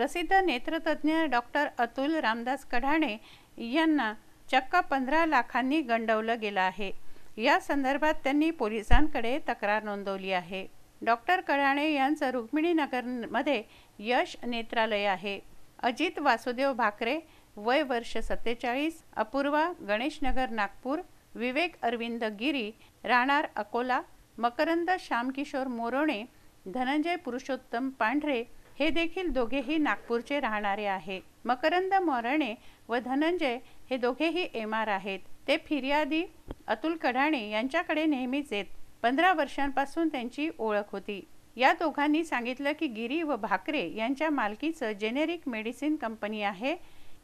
प्रसिद्ध नेत्रतज्ज्ञ डॉक्टर अतुल रामदास कढाणे यांना चक्क पंधरा लाखांनी गंडवलं गेलं आहे. या संदर्भात त्यांनी पोलिसांकडे तक्रार नोंदवली आहे. डॉक्टर कढाणे यांचं रुक्मिणीनगरमध्ये यश नेत्रालय आहे. अजित वासुदेव भाकरे वय वर्ष सत्तेचाळीस अपूर्वा गणेशनगर नागपूर विवेक अरविंद गिरी राहणार अकोला मकरंद श्यामकिशोर मोरोणे धनंजय पुरुषोत्तम पांढरे हे देखील दोघेही नागपूरचे राहणारे आहे. मकरंद मोरणे व धनंजय हे दोघेही एम आर आहेत. ते फिर्यादी अतुल कढाणे यांच्याकडे नेहमीच येत. पंधरा वर्षांपासून त्यांची ओळख होती. या दोघांनी सांगितलं की गिरी व भाकरे यांच्या मालकीचं जेनेरिक मेडिसिन कंपनी आहे.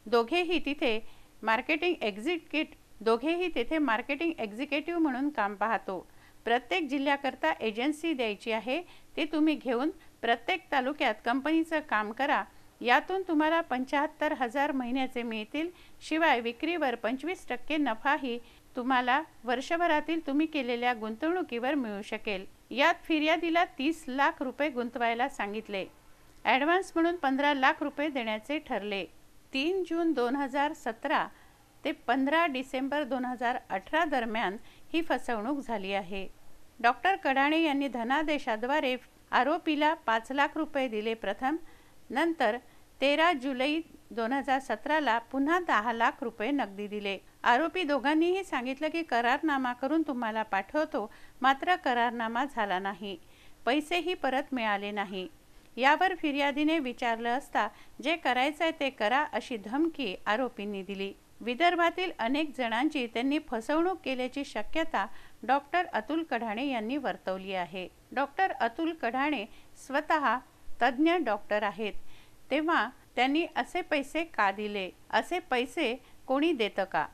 दोघेही तिथे मार्केटिंग एक्झिक्युट दोघेही तेथे मार्केटिंग एक्झिक्युटिव्ह म्हणून काम पाहतो. प्रत्येक जिल्ह्याकरता एजन्सी द्यायची आहे ते तुम्ही घेऊन प्रत्येक तालुक्यात कंपनीचं काम करा. यातून तुम्हाला पंच्याहत्तर हजार महिन्याचे मिळतील. शिवाय विक्रीवर पंचवीस टक्के नफाही तुम्हाला वर्षभरातील तुम्ही केलेल्या गुंतवणुकीवर मिळू शकेल. यात फिर्यादीला तीस लाख रुपये गुंतवायला सांगितले. ॲडव्हान्स म्हणून पंधरा लाख रुपये देण्याचे ठरले. तीन जून दोन हजार सतरा ते पंधरा डिसेंबर दोन हजार अठरा दरम्यान ही फसवणूक झाली आहे. डॉक्टर कडाणे यांनी धनादेशाद्वारे आरोपीला पाच लाख रुपये दिले प्रथम नंतर तेरा जुलै दोन हजार सतराला पुन्हा दहा लाख रुपये नगदी दिले. आरोपी दोघांनीही सांगितलं की करारनामा करून तुम्हाला पाठवतो मात्र करारनामा झाला नाही. पैसेही परत मिळाले नाही. यावर फिर्यादीने विचारलं असता जे करायचं आहे ते करा अशी धमकी आरोपींनी दिली. विदर्भातील अनेक जणांची त्यांनी फसवणूक केल्याची शक्यता डॉक्टर अतुल कढाणे यांनी वर्तवली आहे. डॉक्टर अतुल कढाणे स्वतः तज्ज्ञ डॉक्टर आहेत. तेव्हा त्यांनी असे पैसे का दिले? असे पैसे कोणी देतं का?